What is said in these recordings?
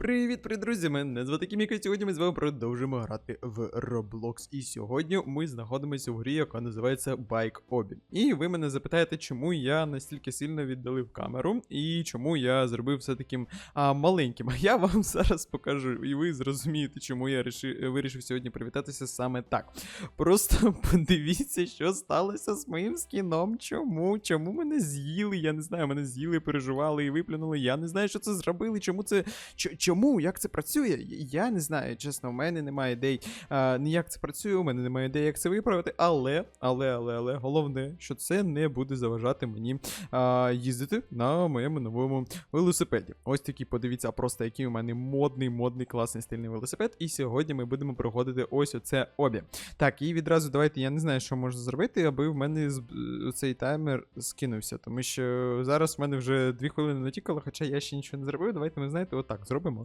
Привіт, привіт, друзі! Мене звати Кіміка, сьогодні ми з вами продовжимо грати в Roblox. І сьогодні ми знаходимося в грі, яка називається Bike Obby. І ви мене запитаєте, чому я настільки сильно віддалив камеру, і чому я зробив все таким а, маленьким. А я вам зараз покажу, і ви зрозумієте, чому я ріши- вирішив сьогодні привітатися саме так. Просто подивіться, що сталося з моїм скіном. Чому? Чому мене з'їли? Я не знаю, мене з'їли, переживали і виплюнули. Я не знаю, що це зробили, чому це. Ч- чому? Як це працює? Я не знаю. Чесно, у мене немає ідей, а, як це працює, у мене немає ідей, як це виправити. Але, але, але, але, головне, що це не буде заважати мені а, їздити на моєму новому велосипеді. Ось такий, подивіться, просто який у мене модний, модний, класний стильний велосипед. І сьогодні ми будемо проходити ось оце обі. Так, і відразу давайте, я не знаю, що можна зробити, аби в мене цей таймер скинувся. Тому що зараз в мене вже дві хвилини натікало, хоча я ще нічого не зробив. Давайте ми, знаєте, отак зробимо.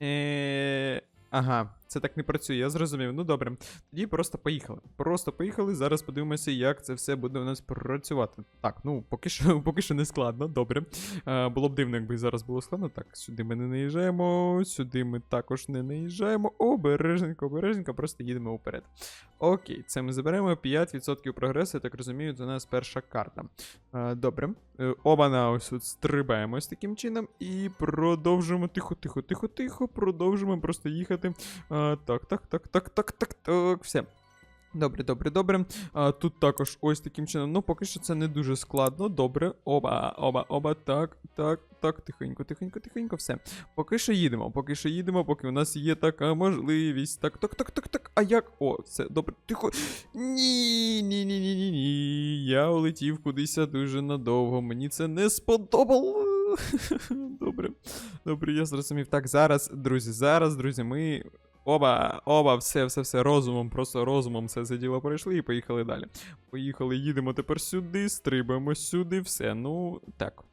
Eh, ajá. Це так не працює, я зрозумів. Ну добре. Тоді просто поїхали. Просто поїхали. Зараз подивимося, як це все буде у нас працювати. Так, ну поки що, поки що не складно, добре. Е, було б дивно, якби зараз було складно. Так, сюди ми не наїжджаємо, сюди ми також не наїжджаємо. Обережненько, обережненько, просто їдемо вперед. Окей, це ми заберемо 5% прогресу, я так розумію, це у нас перша карта. Е, добре. Е, оба на ось тут стрибаємо ось таким чином і продовжуємо тихо, тихо, тихо, тихо. Продовжуємо просто їхати. А, так, так, так, так, так, так, так. Все. Добре, добре, добре. А, тут також ось таким чином. Ну, поки що це не дуже складно. Добре. Оба, оба, оба. Так, так, так. Тихенько, тихенько, тихенько. Все. Поки що їдемо, поки що їдемо, поки у нас є така можливість. Так, так, так, так, так. А як? О, все, добре. Тихо. Ні, ні, ні, ні, ні, ні. Я улетів кудись дуже надовго. Мені це не сподобало. Добре. Добре, я зрозумів. Так, зараз, друзі, зараз, друзі, ми. Оба, оба, все, все, все, розумом, просто розумом все це діло пройшли і поїхали далі. Поїхали, їдемо тепер сюди, стрибаємо сюди, все. Ну, так.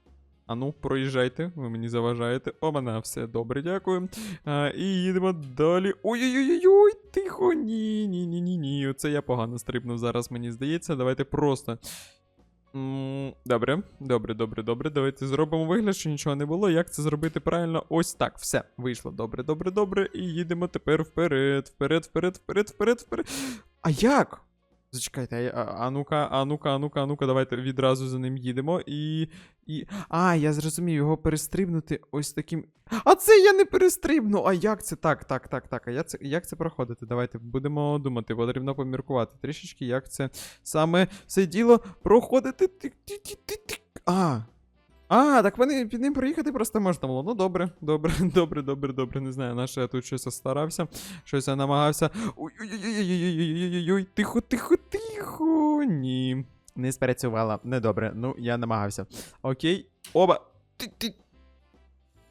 А ну, проїжджайте, ви мені заважаєте. Оба, на, все, добре, дякую. А, і їдемо далі. Ой-ой-ой, тихо, ні, ні, ні, ні, ні. Оце я погано стрибнув зараз, мені здається. Давайте просто. Добре, добре, добре, добре. Давайте зробимо вигляд, що нічого не було. Як це зробити правильно? Ось так. Все, вийшло. Добре, добре, добре. І їдемо тепер вперед, вперед, вперед, вперед, вперед, вперед. А як? Зачекайте, а, а, ну-ка, а ну-ка, а ну-ка, а ну-ка, давайте відразу за ним їдемо. І. і... А, я зрозумів, його перестрибнути ось таким. А це я не перестрибну! А як це? Так, так, так, так. А я це, як це проходити? Давайте будемо думати, потрібно поміркувати трішечки, як це саме все діло проходити. А. А, так вони під ним проїхати просто можна було. Ну добре, добре, добре, добре, добре. Не знаю, на що я тут щось старався, щось я намагався. Ой-ой-ой-ой-ой-ой-ой-ой-ой, тихо, тихо, тихо. Ні. Не спрацювала. Недобре. Ну, я намагався. Окей. Оба. Ти-ти.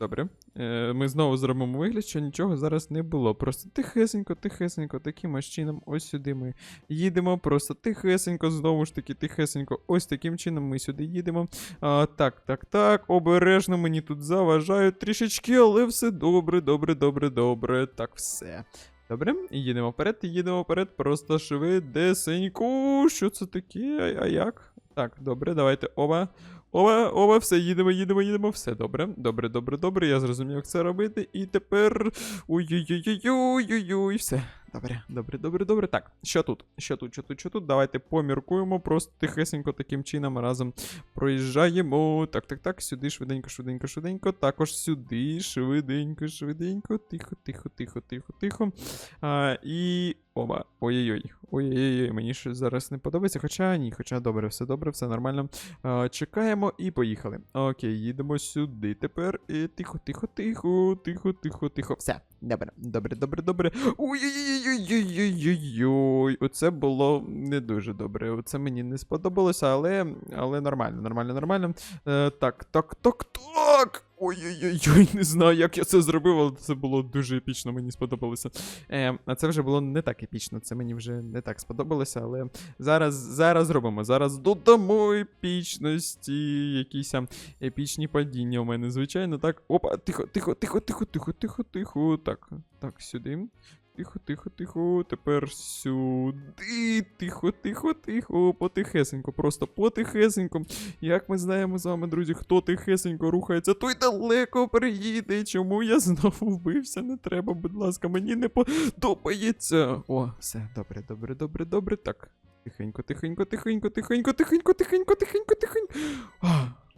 Добре. Е, ми знову зробимо вигляд, що нічого зараз не було. Просто тихесенько, тихесенько, таким чином, ось сюди ми їдемо. Просто тихесенько, знову ж таки, тихесенько, ось таким чином ми сюди їдемо. А, так, так, так, обережно мені тут заважають трішечки, але все добре, добре, добре, добре. Так, все. Добре, їдемо вперед, їдемо вперед, просто швидесенько. Що це таке? А як? Так, добре, давайте оба. Оба, оба, все, їдемо, їдемо, їдемо. Все добре, добре, добре, добре. Я зрозумів, як це робити. І тепер. Ой-ой-ой-ой-ой-ой-ой, все. Добре, добре, добре, добре. Так, що тут? Що тут, що тут, що тут? Давайте поміркуємо. Просто тихесенько таким чином разом проїжджаємо. Так, так, так, сюди, швиденько, швиденько, швиденько. Також сюди, швиденько, швиденько. Тихо, тихо, тихо, тихо, тихо. А, і. Оба. Ой-ой-ой. Ой-ой-ой, мені щось зараз не подобається. Хоча ні, хоча добре, все добре, все нормально. А, чекаємо і поїхали. Окей, їдемо сюди тепер. І тихо, тихо, тихо, тихо, тихо, тихо. Все. Добре, добре, добре, добре. Ой-ой-ой-ой-ой-ой-ой. Оце було не дуже добре. Оце мені не сподобалося, але, але нормально, нормально, нормально. Е, так, так, так, так. Ой-ой-ой, не знаю, як я це зробив, але це було дуже епічно, мені сподобалося. Е, а це вже було не так епічно, це мені вже не так сподобалося, але зараз, зараз зробимо. Зараз додамо епічності, якісь епічні падіння у мене, звичайно, так. Опа, тихо, тихо, тихо, тихо, тихо, тихо, тихо. Так, так, сюди. Тихо, тихо, тихо. Тепер сюди. Тихо, тихо, тихо. Потихесенько, просто потихесенько. Як ми знаємо з вами, друзі, хто тихесенько рухається, той далеко приїде. Чому я знову вбився? Не треба, будь ласка, мені не подобається. О, все, добре, добре, добре, добре. Так. Тихенько, тихенько, тихенько, тихенько, тихенько, тихенько, тихенько, тихенько.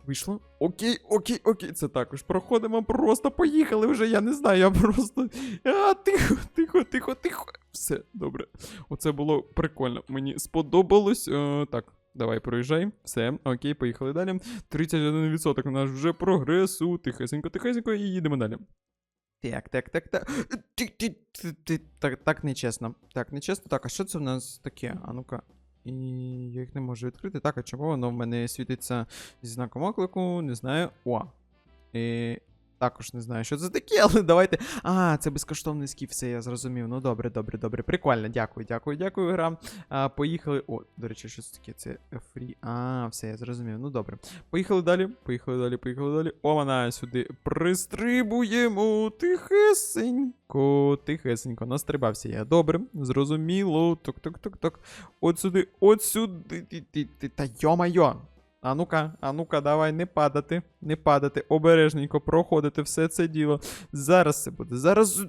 Вийшло? Окей, окей, окей, це також проходимо. Просто поїхали вже, я не знаю, я просто. А, тихо, тихо, тихо, тихо. Все, добре. Оце було прикольно. Мені сподобалось. Е, так, давай проїжджай. Все, окей, поїхали далі. 31% у нас вже прогресу. Тихесенько, тихесенько, і їдемо далі. Так, так, так, так. Ти, ти, ти, ти, так, так нечесно. Так, нечесно. Так, а що це в нас таке? А ну-ка. І я їх не можу відкрити. Так, а чому воно в мене світиться зі знаком оклику? Не знаю. О. І... Також не знаю, що це таке, але давайте. А, це безкоштовний скіф, все, я зрозумів. Ну добре, добре, добре. Прикольно, дякую, дякую, дякую, гра. А, поїхали. О, до речі, що це таке? Це фрі. А, все, я зрозумів. Ну добре. Поїхали далі, поїхали далі, поїхали далі. О, вона сюди пристрибуємо. Тихесенько, тихесенько. Настрибався я. Добре, зрозуміло. Ток-ток-ток-ток. От сюди, от сюди. Та йо-майо. А ну-ка, а ну-ка, давай не падати, не падати, обережненько проходити все це діло. Зараз це буде. Зараз.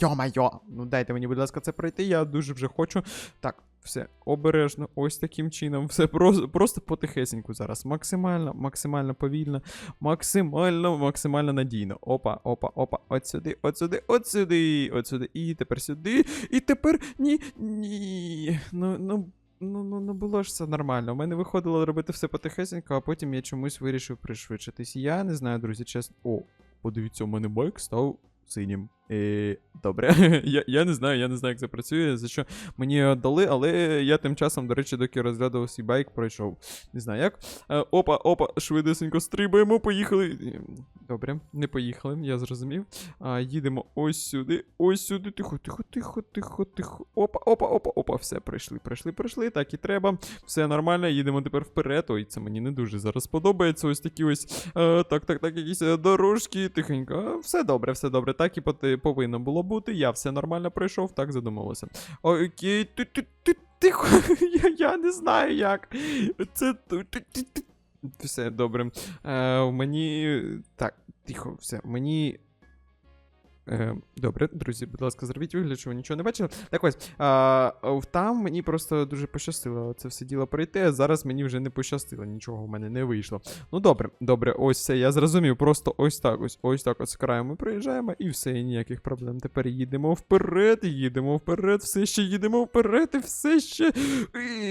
Йо-майо. Ну дайте мені, будь ласка, це пройти. Я дуже вже хочу. Так, все, обережно, ось таким чином. Все просто, просто потихесеньку зараз. Максимально, максимально повільно, максимально, максимально надійно. Опа, опа, опа. От сюди, от сюди, от сюди, от сюди. І тепер сюди. І тепер ні. Ні. Ну, ну. Ну, ну, ну було ж все нормально. У мене виходило робити все потихесенько, а потім я чомусь вирішив пришвидшитись. Я не знаю, друзі, чесно. О, подивіться, у мене байк став синім. Е, добре. я, я не знаю, я не знаю, як це працює, за що мені дали, але я тим часом, до речі, доки розглядував свій байк, пройшов. Не знаю як. Е, опа, опа, швидесенько стрибаємо, поїхали. Добре, не поїхали, я зрозумів. А, їдемо ось сюди, ось сюди. Тихо, тихо, тихо, тихо, тихо. Опа, опа, опа, опа. Все, прийшли, прийшли, прийшли. Так і треба. Все нормально, їдемо тепер вперед. Ой, це мені не дуже зараз подобається. Ось такі ось. Е, так, так, так, якісь е, дорожки, тихенько. А, Все добре, все добре. Так і повинно було бути. Я все нормально пройшов, так задумалося. Окей, ти, ти, ти, тихо. я не знаю як. Це. Все добре. Е, мені. Так, тихо, все. Мені. Е, добре, друзі, будь ласка, зробіть вигляд, що ви нічого не бачили. Так ось, там мені просто дуже пощастило це все діло пройти, а зараз мені вже не пощастило, нічого в мене не вийшло. Ну добре, добре, ось це я зрозумів. Просто ось так, ось ось так от з краю ми приїжджаємо, і все, і ніяких проблем. Тепер їдемо вперед, їдемо вперед, все ще їдемо вперед, і все ще.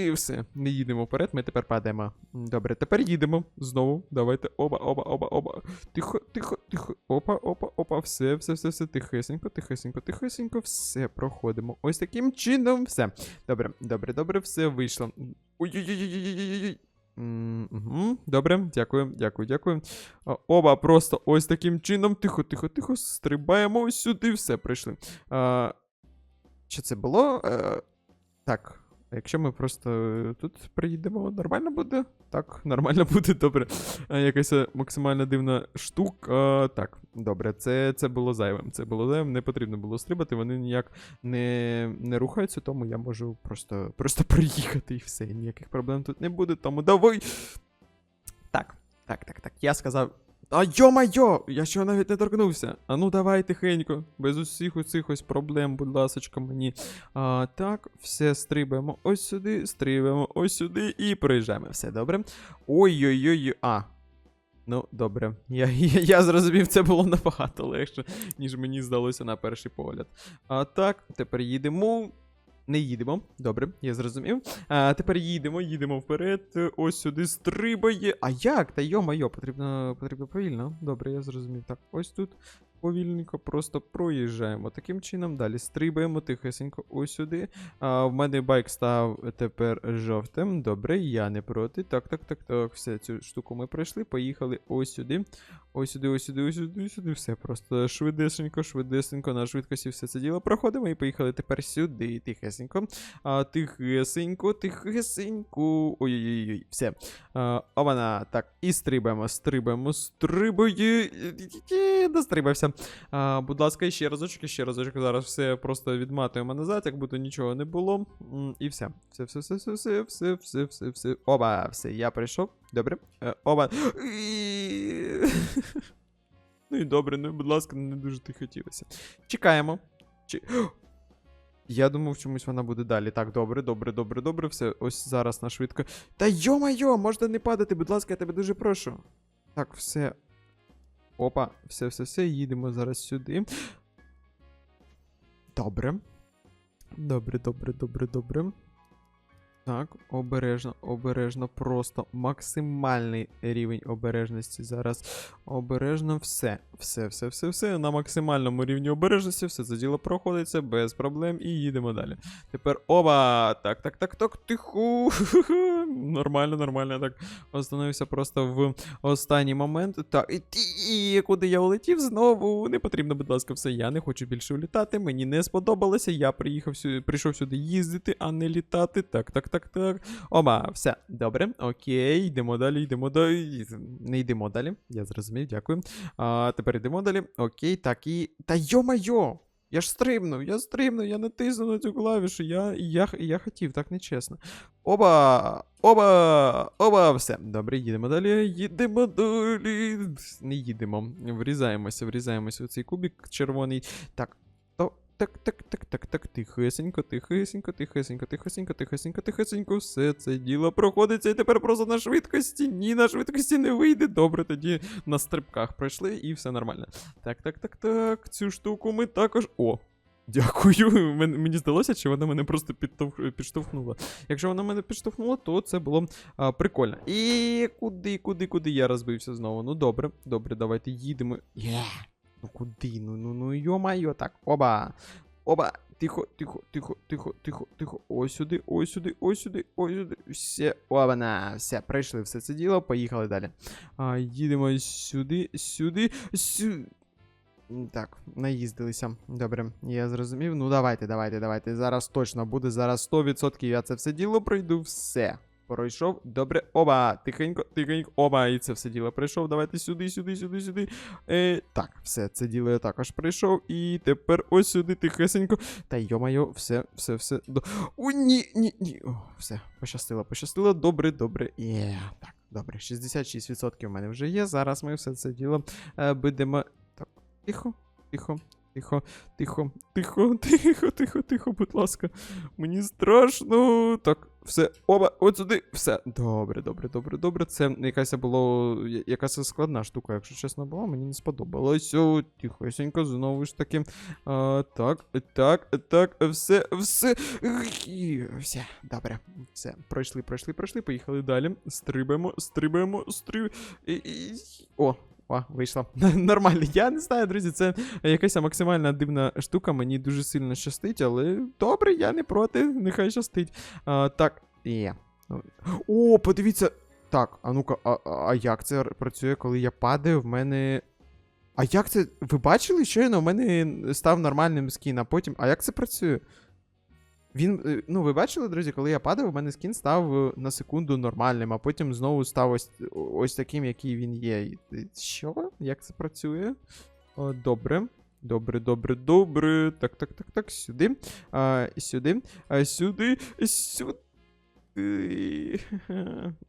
І все, не їдемо вперед, ми тепер падаємо. Добре, тепер їдемо знову. Давайте. Оба, оба, оба, оба. Тихо, тихо, тихо. Опа, опа, опа, все, все, все, все, тихесенько, тихесенько, тихесенько, все, проходимо. Ось таким чином, все. Добре, добре, добре, все вийшло. Ой-ой-ой-ой-ой-ой-ой. Угу, добре, дякую, дякую, дякую. Оба просто ось таким чином. Тихо, тихо, тихо. Стрибаємо сюди, все, прийшли. А, що це було? Е, так. Якщо ми просто е, тут приїдемо, нормально буде? Так, нормально буде, добре. Якась е, максимально дивна штука. Так, добре, це, це було зайвим. Це було зайвим, не потрібно було стрибати, вони ніяк не, не рухаються, тому я можу просто, просто приїхати і все. Ніяких проблем тут не буде, тому давай. Так, так, так, так. Я сказав. А йо-майо! Я ще навіть не торкнувся. А ну давай тихенько, без усіх оцих ось проблем, будь ласочка, мені. А, так, все стрибаємо ось сюди, стрибаємо ось сюди і приїжджаємо. Все добре. Ой-ой-ой. А. Ну, добре. Я, я, я зрозумів, це було набагато легше, ніж мені здалося на перший погляд. А так, тепер їдемо. Не їдемо. Добре, я зрозумів. А тепер їдемо, їдемо вперед. Ось сюди стрибає. А як? Та йо-майо, потрібно, потрібно повільно. Добре, я зрозумів. Так, ось тут. Повільненько просто проїжджаємо. Таким чином, далі стрибаємо тихесенько ось сюди. А, в мене байк став тепер жовтим. Добре, я не проти. Так, так, так, так. Все, цю штуку ми пройшли. Поїхали ось сюди. Ось сюди, ось сюди, ось сюди, ось сюди. Все просто швидесенько, швидесенько, на швидкості все це діло проходимо і поїхали тепер сюди. Тихесенько. А, тихесенько, тихесенько. Ой-ой-ой, все. А, вона так, і стрибаємо, стрибаємо, стрибає. Дострибався. А, будь ласка, ще разочок, ще разочок. Зараз все просто відматуємо назад, як будто нічого не було. І все. Все, все, все, все, все, все, все, все, все. Оба, все, я прийшов. Добре. Е, Оба. Ну і добре, ну і, будь ласка, не дуже ти хотілося. Чекаємо. Чи... Я думав, чомусь вона буде далі. Так, добре, добре, добре, добре. Все, ось зараз на швидко. Та йо-майо, можна не падати, будь ласка, я тебе дуже прошу. Так, все. Опа, все, все, все, їдемо зараз сюди. Добре. Добре, добре, добре, добре. Так, обережно, обережно, просто максимальний рівень обережності зараз. Обережно все. Все, все, все, все. На максимальному рівні обережності все це діло проходиться без проблем і їдемо далі. Тепер оба! Так, так, так, так, тихо. Нормально, нормально. Я так остановився просто в останній момент. Так, і куди я улетів знову? Не потрібно, будь ласка, все. Я не хочу більше улітати. Мені не сподобалося. Я приїхав сюди, прийшов сюди їздити, а не літати. Так, так, так, так. так. Оба, все, добре. Окей, йдемо далі, йдемо далі. Не йдемо далі. Я зрозумів, дякую. А, тепер йдемо далі. Окей, так і. Та йо-майо! Я ж стрибнув, я стрибнув, я натиснув на цю клавішу, я, я, я хотів, так нечесно. Оба! Оба! Оба! Все. Добре, їдемо далі. Їдемо далі. Не їдемо. Врізаємося, врізаємося у цей кубик червоний. Так. Так, так, так, так, так, тихесенько, тихесенько, тихесенько, тихесенько, тихесенько, тихесенько. Все це діло проходиться. І тепер просто на швидкості. Ні, на швидкості не вийде. Добре, тоді на стрибках пройшли і все нормально. Так, так, так, так. Цю штуку ми також. О! Дякую. Мен- Мені здалося, чи вона мене просто підштовхнула. Якщо вона мене підштовхнула, то це було а, прикольно. І куди, куди, куди я розбився знову? Ну добре, добре, давайте їдемо. Є! Ну куди? Ну ну ну йо-майо, так. Оба! Оба! Тихо, тихо, тихо, тихо, тихо, тихо. Ось сюди, ось сюди, ось сюди, ось сюди. Все, обана, все, пройшли все це діло, поїхали далі. А, їдемо сюди, сюди, сюди. Так, наїздилися. Добре, я зрозумів. Ну давайте, давайте, давайте. Зараз точно буде. Зараз 100% я це все діло пройду. Все. Пройшов. Добре. Оба. Тихенько, тихенько. Оба. І це все діло пройшов. Давайте сюди, сюди, сюди, сюди. Е, так, все, це діло я також пройшов. І тепер ось сюди, тихесенько. Та йо-майо, все, все, все. До... О, ні, ні, ні. О, все, пощастило, пощастило. Добре, добре. Є. Так, добре. 66% в мене вже є. Зараз ми все це діло е, будемо. Так, тихо, тихо. Тихо, тихо, тихо, тихо, тихо, тихо, будь ласка. Мені страшно. Так, все, оба, от сюди, все. Добре, добре, добре, добре. Це якась було. якась складна штука, якщо чесно була, мені не сподобалось. О, тихесенько, знову ж таки. А, так, так, так, все, все. Все, добре. Все, пройшли, пройшли, пройшли, поїхали далі. Стрибаємо, стрибаємо, стрибаємо. О, о, вийшло. Нормально. Я не знаю, друзі, це якась максимально дивна штука, мені дуже сильно щастить, але добре, я не проти, нехай щастить. А, так, є. О, подивіться. Так, а ну-ка, а, а- як це працює, коли я падаю, в мене. А як це. Ви бачили, щойно в мене став нормальним скін, а потім. А як це працює? Він, е, ну, ви бачили, друзі, коли я падав, у мене скін став е, на секунду нормальним, а потім знову став ось, ось таким, який він є. Що? Як це працює? О, добре. Добре, добре, добре. Так, так, так, так. Сюди. А, сюди. А, сюди. Сюди.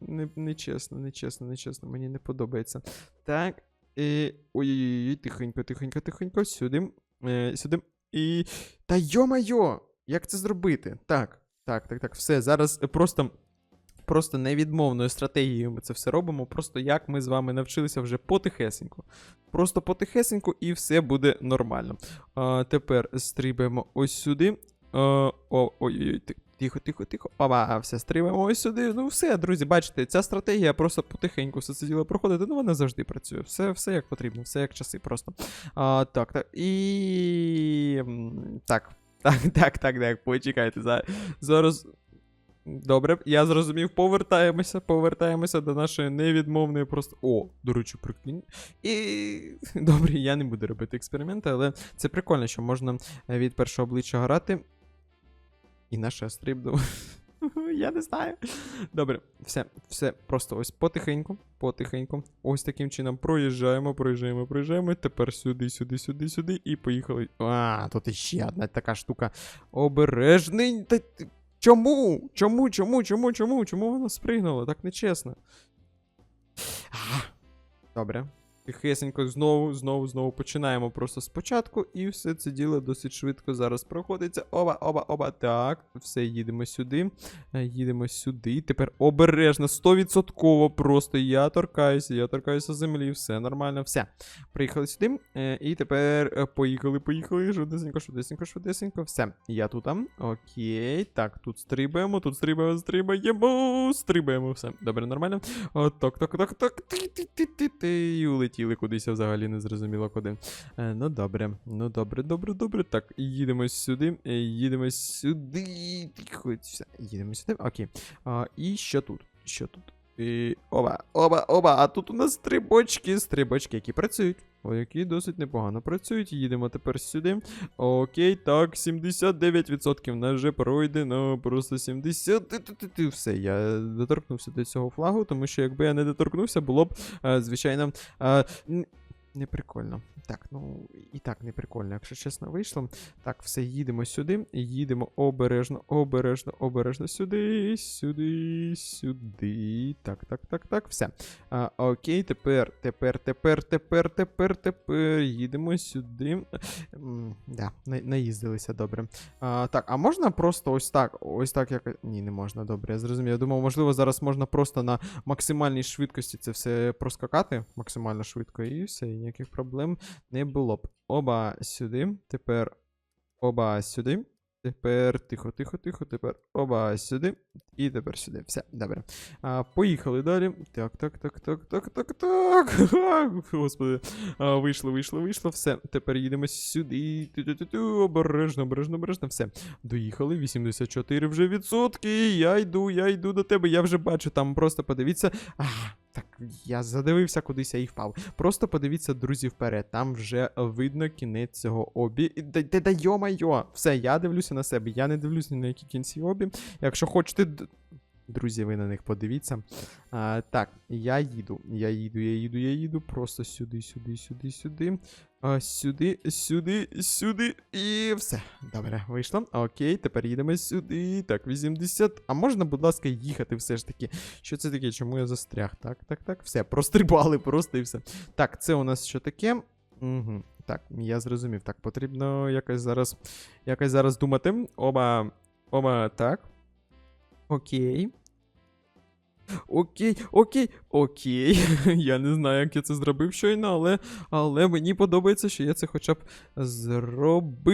Не, нечесно, нечесно, нечесно. Мені не подобається. Так. І... Ой-ой-ой, тихенько, тихенько, тихенько. Сюди. Е, сюди. І. Та йо-майо! Як це зробити? Так, так, так, так. Все. Зараз просто. Просто невідмовною стратегією ми це все робимо. Просто як ми з вами навчилися вже потихесеньку. Просто потихесеньку і все буде нормально. А, тепер стрибаємо ось сюди. Ой-ой-ой, тихо, тихо, тихо. Опа, все, стрибаємо ось сюди. Ну все, друзі, бачите, ця стратегія просто потихеньку все це діло проходити. Ну вона завжди працює. Все, все як потрібно, все як часи просто. А, так, так. І. Так. Так, так, так, так, почекайте. за- Зараз. Добре, я зрозумів, повертаємося, повертаємося до нашої невідмовної просто. О, до речі, прикинь. І добре, я не буду робити експерименти, але це прикольно, що можна від першого обличчя грати. І наше стрибнув. Я не знаю. Добре, все, все, просто ось потихеньку, потихеньку. Ось таким чином проїжджаємо, проїжджаємо, проїжджаємо. Тепер сюди, сюди, сюди, сюди і поїхали. А, тут іще одна така штука. Обережний. Та, чому? Чому, чому, чому, чому? Чому вона спригнула? Так нечесно. Добре. Тихесенько знову, знову, знову починаємо просто спочатку, і все це діло досить швидко зараз проходиться. Оба, оба, оба. Так, все, їдемо сюди. Е, Їдемо сюди. Тепер обережно, 100% просто я торкаюся, я торкаюся землі, все нормально, все. Приїхали сюди. е, І тепер е, поїхали, поїхали. Швидесенько, швидесенько, швидесенько. Все, я тут. Окей. Так, тут стрибаємо, тут стрибаємо, стрибаємо, стрибаємо. Все. Добре, нормально. О, так, так, так, так. Ти-ти-ти-ти-ти. І улетіли кудись, взагалі не зрозуміло куди. Е, ну добре, ну добре, добре, добре. Так, їдемо сюди, е, їдемо сюди. Їдемо сюди. Окей. А, і що тут? Що тут? І... Оба, оба, оба. А тут у нас стрибочки, стрибочки, які працюють. О, які досить непогано працюють. Їдемо тепер сюди. Окей, так, 79% нас вже пройдено. Просто 70. Ти-ти-ти-ти. Все, я доторкнувся до цього флагу, тому що якби я не доторкнувся, було б, е, звичайно, е, н- не прикольно. Так, ну і так не прикольно, якщо чесно вийшло. Так, все, їдемо сюди, їдемо обережно, обережно, обережно сюди, сюди, сюди. Так, так, так, так, все. А, окей, тепер, тепер, тепер, тепер, тепер, тепер. Їдемо сюди. М, Да, наїздилися добре. А, так, а можна просто ось так, ось так як. Ні, не можна, добре, я зрозумів. Я думав, можливо, зараз можна просто на максимальній швидкості це все проскакати максимально швидко, і все, і ніяких проблем не було б. Оба сюди, тепер оба сюди. Тепер тихо, тихо, тихо, тепер оба сюди. І тепер сюди. Все, добре. А, поїхали далі. Так, так, так, так, так, так, так. Господи. А, вийшло, вийшло, вийшло. Все. Тепер їдемо сюди. Ту-ту-ту-ту. Обережно, обережно, обережно. Все. Доїхали. 84 вже відсотки. Я йду, я йду до тебе. Я вже бачу, там просто подивіться. А, так, я задивився кудись і впав. Просто подивіться, друзі, вперед. Там вже видно кінець цього обі. Да, да, да йо-майо. Все, я дивлюся на себе. Я не дивлюсь ні на які кінці обі. Якщо хочете. Друзі, ви на них подивіться. А, так, я їду. Я їду, я їду, я їду. Просто сюди, сюди, сюди, сюди. А, сюди, сюди, сюди. І все. Добре, вийшло. Окей, тепер їдемо сюди. Так, 80. А можна, будь ласка, їхати все ж таки. Що це таке? Чому я застряг? Так, так, так. Все, прострибали просто і все. Так, це у нас що таке? Угу. Так, я зрозумів. Так, потрібно якось зараз. Якось зараз думати. Оба. Оба, так. Окей. Окей, окей, окей. Я не знаю, як я це зробив щойно, але, але мені подобається, що я це хоча б зробив.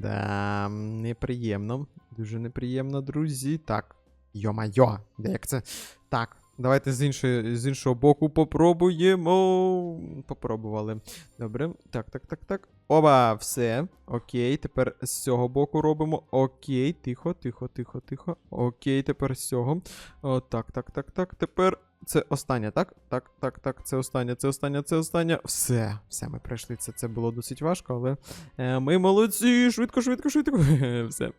Да, неприємно. Дуже неприємно, друзі. Так. Йо-майо, де як це? Так. Давайте з, іншої, з іншого боку попробуємо. Попробували. Добре. Так, так, так, так. Оба, все. Окей, тепер з цього боку робимо. Окей, тихо, тихо, тихо, тихо. Окей, тепер з цього. О, так, так, так, так. Тепер це останнє, так? Так, так, так, це останнє, це останнє, це останнє. Все, все, ми пройшли. Це, це було досить важко, але е, ми молодці. Швидко, швидко, швидко. все.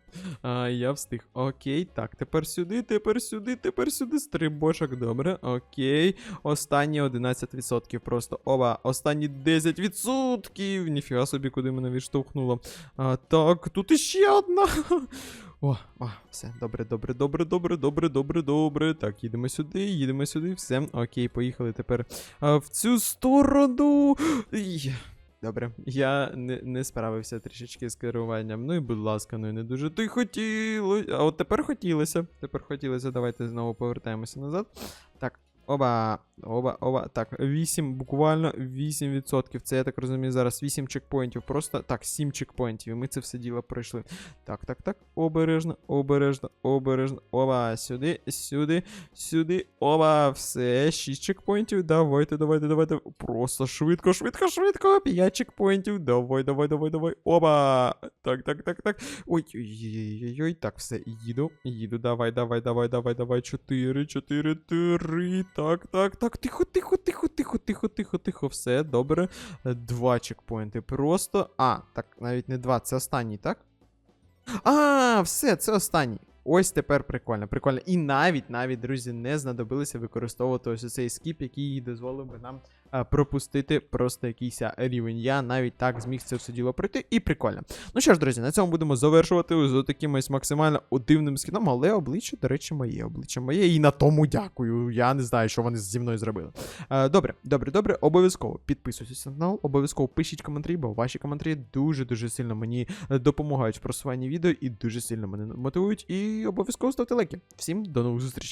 А, я встиг. Окей, так, тепер сюди, тепер сюди, тепер сюди. Стрибочок, добре. Окей. Останні 11% просто. Оба, останні 10%. Ніфіга собі, куди мене відштовхнуло. А, так, тут іще одна. О, о, все, добре, добре, добре, добре, добре, добре, добре. Так, їдемо сюди, їдемо сюди, все. Окей, поїхали тепер а, в цю сторону. Добре, я не, не справився трішечки з керуванням. Ну і будь ласка, ну і не дуже Ти хотілося. А от тепер хотілося. Тепер хотілося. Давайте знову повертаємося назад. Так, оба, оба, оба. Так, 8, буквально 8%. Це я так розумію, зараз 8 чекпоінтів. Просто так, 7 чекпоінтів. І ми це все діло пройшли. Так, так, так. Обережно, обережно, обережно. Оба, сюди, сюди, сюди. Оба, все. 6 чекпоінтів. Давайте, давайте, давайте. Просто швидко, швидко, швидко. 5 чекпоінтів. Давай, давай, давай, давай. Оба. Так, так, так, так. Ой, ой-ой-ой. Так, все, їду, їду. Давай, давай, давай, давай, давай. 4, 4, 3. Так, так, так. Тихо, тихо, тихо, тихо, тихо, тихо, тихо. Все, добре. Два чекпоінти. Просто. А, так, навіть не два, це останній, так? А, все, це останній. Ось тепер прикольно, прикольно. І навіть, навіть, друзі, не знадобилося використовувати ось цей скіп, який дозволив би нам пропустити просто якийсь рівень. Я навіть так зміг це все діло пройти, і прикольно. Ну що ж, друзі, на цьому будемо завершувати з таким ось максимально дивним скіном, але обличчя, до речі, моє, обличчя моє, і на тому дякую. Я не знаю, що вони зі мною зробили. Е, добре, добре, добре. Обов'язково підписуйтесь на канал, обов'язково пишіть коментарі, бо ваші коментарі дуже-дуже сильно мені е, допомагають в просуванні відео і дуже сильно мене мотивують. І обов'язково ставте лайки. Всім до нових зустрічей.